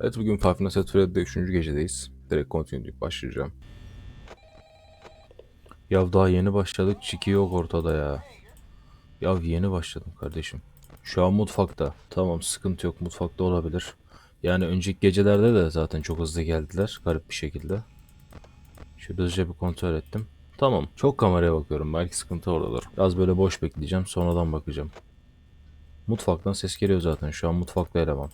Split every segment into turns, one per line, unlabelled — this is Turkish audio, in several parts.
Evet bugün Five Nights at Freddy'de 3. gecedeyiz. Direkt continue başlayacağım. Ya daha yeni başladık. Çiki yok ortada ya. Ya yeni başladım kardeşim. Şu an mutfakta. Tamam sıkıntı yok mutfakta olabilir. Yani önceki gecelerde de zaten çok hızlı geldiler. Garip bir şekilde. Şöyle hızlıca bir kontrol ettim. Tamam. Çok kameraya bakıyorum. Belki sıkıntı oradadır. Biraz böyle boş bekleyeceğim. Sonradan bakacağım. Mutfaktan ses geliyor zaten. Şu an mutfakta eleman.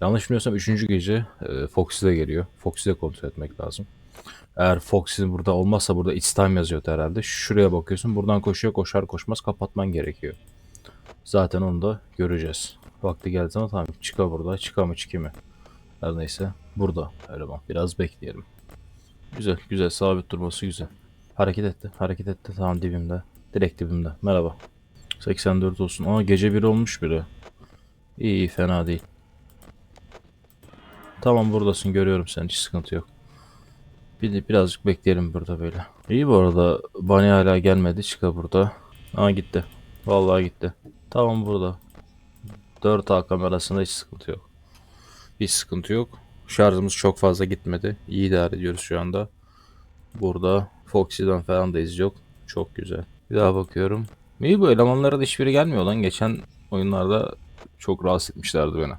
Yanlış bilmiyorsam 3. gece e, Foxy de geliyor. Foxy de kontrol etmek lazım. Eğer Foxy burada olmazsa burada It's time yazıyordu herhalde. Şuraya bakıyorsun. Buradan koşuyor. Koşar koşmaz kapatman gerekiyor. Zaten onu da göreceğiz. Vakti geldi zaman tamam. Çıka burada. Çıka mı çıkı mı? Her neyse. Burada eleman. Biraz bekleyelim. Güzel güzel. Sabit durması güzel. Hareket etti. Hareket etti. Tamam dibimde. Direkt dibimde. Merhaba. 84 olsun. Aa gece 1 olmuş biri. İyi iyi fena değil. Tamam buradasın görüyorum seni hiç sıkıntı yok. Bir birazcık bekleyelim burada böyle. İyi bu arada Bunny hala gelmedi çıka burada. Aa gitti. Vallahi gitti. Tamam burada. 4A kamerasında hiç sıkıntı yok. Hiç sıkıntı yok. Şarjımız çok fazla gitmedi. İyi idare ediyoruz şu anda. Burada Foxy'den falan da iz yok. Çok güzel. Bir daha bakıyorum. İyi bu elemanlara da hiçbiri gelmiyor lan. Geçen oyunlarda çok rahatsız etmişlerdi beni.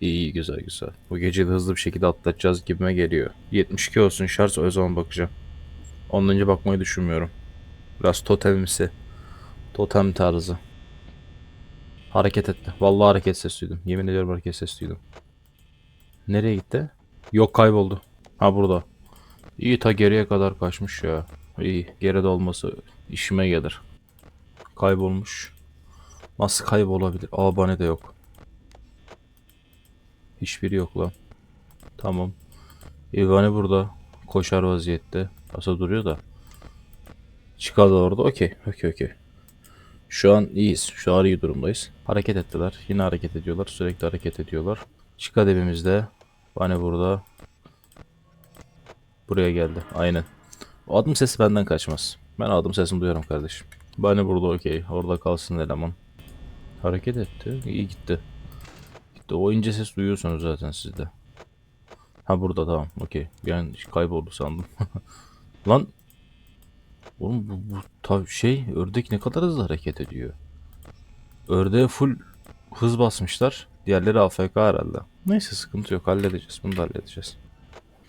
İyi iyi güzel güzel. Bu geceyi de hızlı bir şekilde atlatacağız gibime geliyor. 72 olsun şarj o zaman bakacağım. Ondan önce bakmayı düşünmüyorum. Biraz totemimsi. Totem tarzı. Hareket etti. Vallahi hareket ses duydum. Yemin ediyorum hareket ses duydum. Nereye gitti? Yok kayboldu. Ha burada. İyi ta geriye kadar kaçmış ya. İyi geride olması işime gelir. Kaybolmuş. Nasıl kaybolabilir? Aa bana de yok. Hiçbiri yok lan. Tamam. Ivani burada. Koşar vaziyette. Asa duruyor da. Çıkar da orada. Okey. Okey okey. Şu an iyiyiz. Şu an iyi durumdayız. Hareket ettiler. Yine hareket ediyorlar. Sürekli hareket ediyorlar. Çıka dibimizde. Bani burada. Buraya geldi. Aynen. O adım sesi benden kaçmaz. Ben adım sesini duyarım kardeşim. Bani burada okey. Orada kalsın eleman. Hareket etti. İyi gitti. Gitti. O ince ses duyuyorsunuz zaten sizde. Ha burada tamam. Okey. Yani kayboldu sandım. Lan. Oğlum bu, bu şey ördek ne kadar hızlı hareket ediyor. Ördeğe full hız basmışlar. Diğerleri AFK herhalde. Neyse sıkıntı yok halledeceğiz. Bunu da halledeceğiz.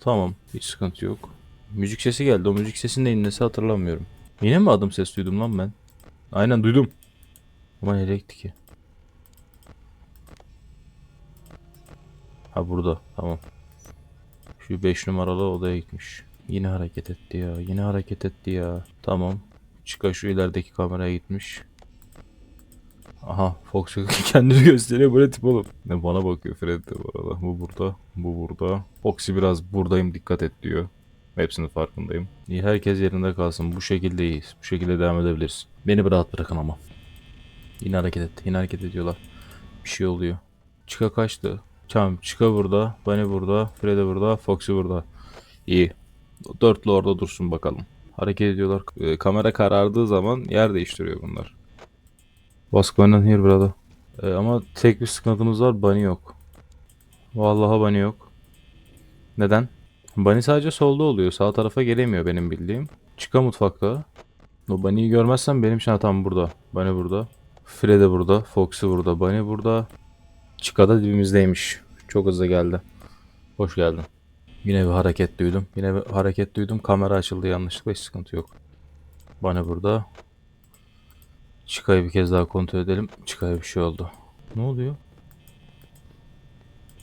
Tamam hiç sıkıntı yok. Müzik sesi geldi. O müzik sesinin neyin nesi hatırlamıyorum. Yine mi adım ses duydum lan ben? Aynen duydum. Ama nereye gitti ki? Ha burada. Tamam. Şu 5 numaralı odaya gitmiş. Yine hareket etti ya. Yine hareket etti ya. Tamam. Çıka şu ilerideki kameraya gitmiş. Aha Fox kendini gösteriyor böyle tip oğlum. Ne bana bakıyor Fred de bu arada. Bu burada. Bu burada. Foxy biraz buradayım dikkat et diyor. Hepsinin farkındayım. İyi herkes yerinde kalsın. Bu şekilde iyiyiz. Bu şekilde devam edebiliriz. Beni rahat bırakın ama. Yine hareket etti. Yine hareket ediyorlar. Bir şey oluyor. Çıka kaçtı. Tamam Çıka burada. Bunny burada. Freddy burada. Foxy burada. İyi. Dörtlü orada dursun bakalım. Hareket ediyorlar. Ee, kamera karardığı zaman yer değiştiriyor bunlar. What's going on here brother? Ee, ama tek bir sıkıntımız var. Bunny yok. Vallahi Bunny yok. Neden? Bunny sadece solda oluyor. Sağ tarafa gelemiyor benim bildiğim. Çıka mutfakta. O Bunny'yi görmezsem benim hatam burada. Bunny burada. Freddy burada. Foxy burada. Bunny burada. Çıka da dibimizdeymiş. Çok hızlı geldi. Hoş geldin. Yine bir hareket duydum. Yine bir hareket duydum. Kamera açıldı yanlışlıkla. Hiç sıkıntı yok. Bunny burada. Çıkayı bir kez daha kontrol edelim. Çıkaya bir şey oldu. Ne oluyor?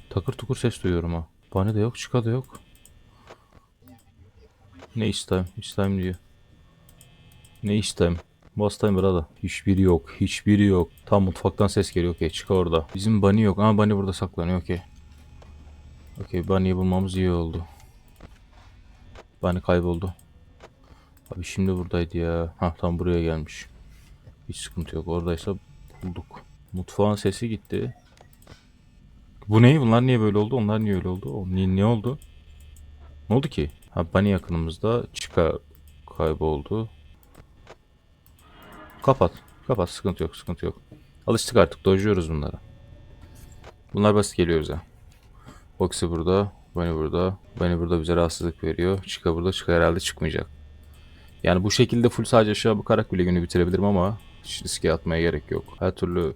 Takır tukur ses duyuyorum ha. Bunny de yok. Çıka da yok. Ne istayım? İstayım diyor. Ne istayım? Bastayım burada. Hiçbiri yok. Hiçbiri yok. Tam mutfaktan ses geliyor. Okey çık orada. Bizim Bunny yok. Ama Bunny burada saklanıyor. Okey. Okey Bunny'yi bulmamız iyi oldu. Bunny kayboldu. Abi şimdi buradaydı ya. Ha tam buraya gelmiş. Hiç sıkıntı yok. Oradaysa bulduk. Mutfağın sesi gitti. Bu ne? Bunlar niye böyle oldu? Onlar niye öyle oldu? O, ne, ne oldu? Ne oldu ki? Ha Bunny yakınımızda. Çıka kayboldu. Kapat. Kapat. Sıkıntı yok. Sıkıntı yok. Alıştık artık. Dojuyoruz bunlara. Bunlar basit geliyor bize. Foxy burada. Beni burada. Beni burada bize rahatsızlık veriyor. Chica burada. Chica herhalde çıkmayacak. Yani bu şekilde full sadece aşağı bakarak bile günü bitirebilirim ama hiç riske atmaya gerek yok. Her türlü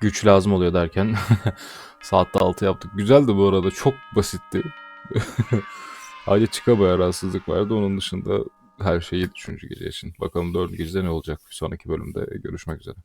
güç lazım oluyor derken saatte 6 yaptık. Güzeldi bu arada. Çok basitti. Sadece Chica bayağı rahatsızlık vardı. Onun dışında her şeyi 3. gece için. Bakalım 4. gecede ne olacak? Bir sonraki bölümde görüşmek üzere.